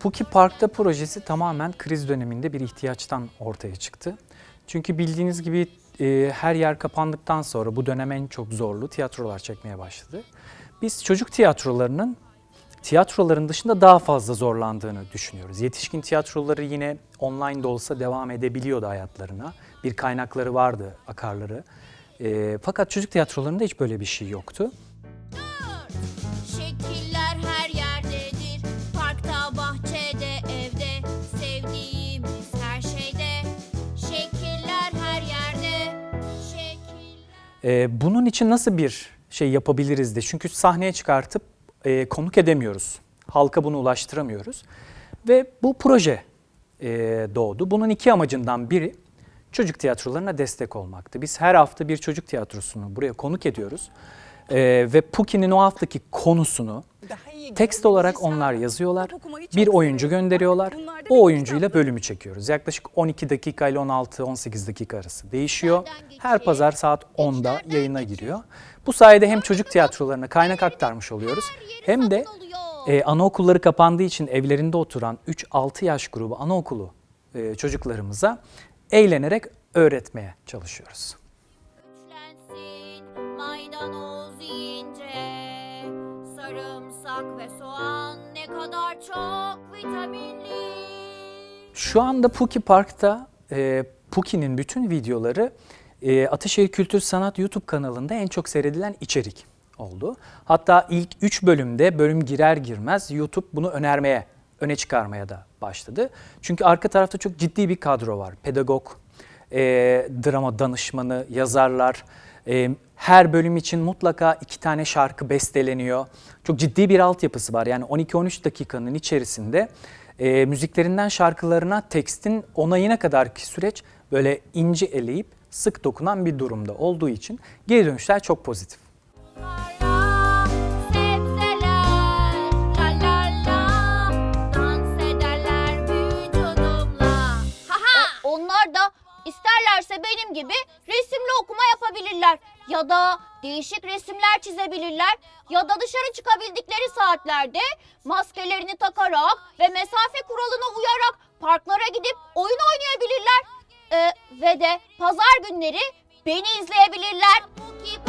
Puki Park'ta projesi tamamen kriz döneminde bir ihtiyaçtan ortaya çıktı. Çünkü bildiğiniz gibi e, her yer kapandıktan sonra bu dönem en çok zorlu tiyatrolar çekmeye başladı. Biz çocuk tiyatrolarının tiyatroların dışında daha fazla zorlandığını düşünüyoruz. Yetişkin tiyatroları yine online de olsa devam edebiliyordu hayatlarına. Bir kaynakları vardı, akarları. E, fakat çocuk tiyatrolarında hiç böyle bir şey yoktu. Ee, bunun için nasıl bir şey yapabiliriz de çünkü sahneye çıkartıp e, konuk edemiyoruz. Halka bunu ulaştıramıyoruz. Ve bu proje e, doğdu. Bunun iki amacından biri çocuk tiyatrolarına destek olmaktı. Biz her hafta bir çocuk tiyatrosunu buraya konuk ediyoruz. Ee, ve Puki'nin o haftaki konusunu tekst olarak onlar yazıyorlar. Bir oyuncu gönderiyorlar. O oyuncuyla bölümü çekiyoruz. Yaklaşık 12 dakika ile 16-18 dakika arası değişiyor. Her pazar saat 10'da yayına giriyor. Bu sayede hem çocuk tiyatrolarına kaynak aktarmış oluyoruz hem de e, anaokulları kapandığı için evlerinde oturan 3-6 yaş grubu anaokulu e, çocuklarımıza eğlenerek öğretmeye çalışıyoruz. Sarımsak ve soğan ne kadar çok vitaminli Şu anda Puki Park'ta e, Puki'nin bütün videoları e, Ataşehir Kültür Sanat YouTube kanalında en çok seyredilen içerik oldu. Hatta ilk 3 bölümde bölüm girer girmez YouTube bunu önermeye, öne çıkarmaya da başladı. Çünkü arka tarafta çok ciddi bir kadro var. Pedagog, e, drama danışmanı, yazarlar. E, her bölüm için mutlaka iki tane şarkı besteleniyor. Çok ciddi bir altyapısı var. Yani 12-13 dakikanın içerisinde e, müziklerinden şarkılarına tekstin onayına kadarki süreç böyle ince eleyip sık dokunan bir durumda olduğu için geri dönüşler çok pozitif. Haha! Onlar da isterlerse benim gibi resimli okuma yapabilirler. Ya da değişik resimler çizebilirler. Ya da dışarı çıkabildikleri saatlerde maskelerini takarak ve mesafe kuralına uyarak parklara gidip oyun oynayabilirler. Ee, ve de pazar günleri beni izleyebilirler. Puki